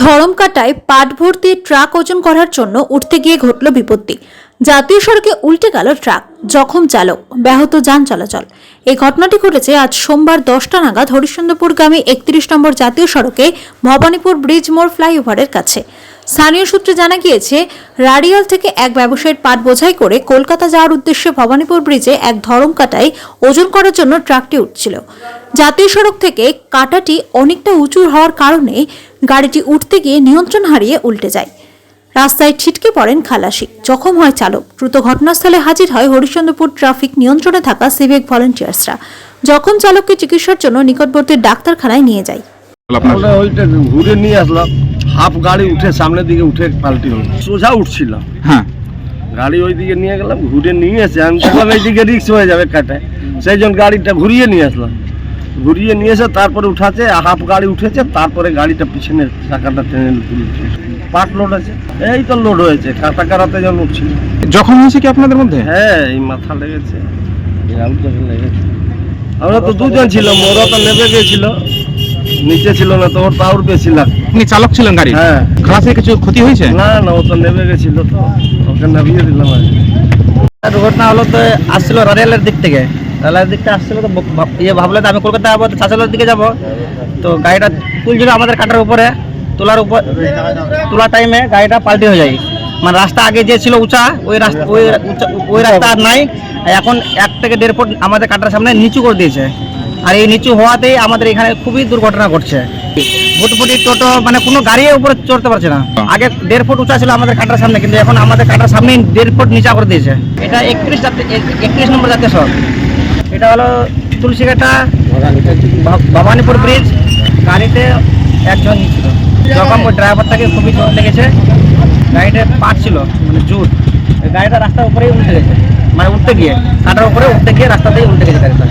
ধরমকাটায় পাট ভর্তি ট্রাক ওজন করার জন্য উঠতে গিয়ে ঘটল বিপত্তি। জাতীয় সড়কে উল্টে গেল ট্রাক, জখম চালক, ব্যাহত যান চলাচল। এই ঘটনাটি ঘটেছে আজ সোমবার দশটা নাগাদ হরিশ্চন্দ্রপুর হরিশ্চন্দ্রপুরগামী একত্রিশ নম্বর জাতীয় সড়কে ভবানীপুর ব্রিজ মোড় ফ্লাইওভারের কাছে। স্থানীয় সূত্রে জানা গিয়েছে, রাডিয়াল থেকে এক ব্যবসায়ীর পাট বোঝাই করে কলকাতা যাওয়ার উদ্দেশ্যে ভবানীপুর ব্রিজে এক ধরম কাটায় ওজন করার জন্য ট্রাকটি উঠছিল। জাতীয় সড়ক থেকে কাটাটি অনেকটা উঁচু হওয়ার কারণে গাড়িটি উঠতে গিয়ে নিয়ন্ত্রণ হারিয়ে উল্টে যায়। রাস্তায় ছিটকে পড়েন খালাসি। জখম হয় চালক। দ্রুত ঘটনাস্থলে হাজির হয় হরিশ্চন্দ্রপুর ট্রাফিক নিয়ন্ত্রণে থাকা সিভিক ভলেন্টিয়ার্সরা। জখম চালককে চিকিৎসার জন্য নিকটবর্তী ডাক্তারখানায় নিয়ে যায়। ঘুরে নিয়ে আসলাম। হাফ গাড়ি উঠে সামনের দিকে উঠে পাল্টি হলো। সোজা উঠছিল হ্যাঁ। গাড়ি ওই দিকে নিয়ে গেলাম ঘুরে নিয়ে এসে আমি দেখলাম এইদিকে রিক্স হয়ে যাবে কাটে। সেই জন্য গাড়িটা ঘুরিয়ে নিয়ে আসলাম। ঘুরিয়ে নিয়ে এসে তারপরে উঠাচ্ছে হাফ গাড়ি উঠেছে তারপরে গাড়িটা পিছনে চাকাটা টেনে তুলছে পাট লোড আছে। এই তো লোড হয়েছে কাটা কাটাতে যখন উঠছিল জখম হয়েছে কি আপনাদের মধ্যে? হ্যাঁ এই মাথা লেগেছে লেগেছে। আমরা তো দুজন ছিল মোরা তো নেমে গেছিল। নিচে ছিল না তো ওর বেশি লাগতো আপনি চালক ছিলেন গাড়ি হ্যাঁ। খালাসে কিছু ক্ষতি হয়েছে? না না ও তো নেমে গেছিল তো ওকে নামিয়ে দিলাম আর দুর্ঘটনা হলো তো আসছিল রারিয়ালের দিক থেকে। রারিয়ালের দিকটা আসছিল তো ভাব- ইয়ে ভাবলে তো আমি কলকাতা যাব তো চাচালের দিকে যাব। তো গাড়িটা তুলছিল আমাদের কাটার উপরে। তোলার উপর তোলার টাইমে গাড়িটা পাল্টি হয়ে যায়। মানে রাস্তা আগে যে ছিল উঁচা ওই রাস্তা ওই উঁচা- ওই রাস্তা আর নাই। এখন এক থেকে দেড় ফুট আমাদের কাটার সামনে নিচু করে দিয়েছে। আর এই নিচু হওয়াতেই আমাদের এখানে খুবই দুর্ঘটনা ঘটছে। ফুটফুটি টোটো মানে কোনো গাড়ি উপরে চড়তে পারছে না। আগে দেড় ফুট উঁচা ছিল আমাদের কাটার সামনে, কিন্তু এখন আমাদের কাটার সামনে দেড় ফুট নিচা করে দিয়েছে। এটা একত্রিশ একত্রিশ নম্বর জাতীয় সড়ক এটা হলো তুলসীঘাটা, ভবানীপুর ব্রিজ। গাড়িতে একজন যখন ওই ড্রাইভারটাকে খুবই জোর লেগেছে। গাড়িটা পাট ছিল মানে জুট। গাড়িটা রাস্তার উপরেই উল্টে গেছে। মানে উঠতে গিয়ে, কাটার উপরে উঠতে গিয়ে রাস্তাতেই উল্টে গেছে গাড়িটা।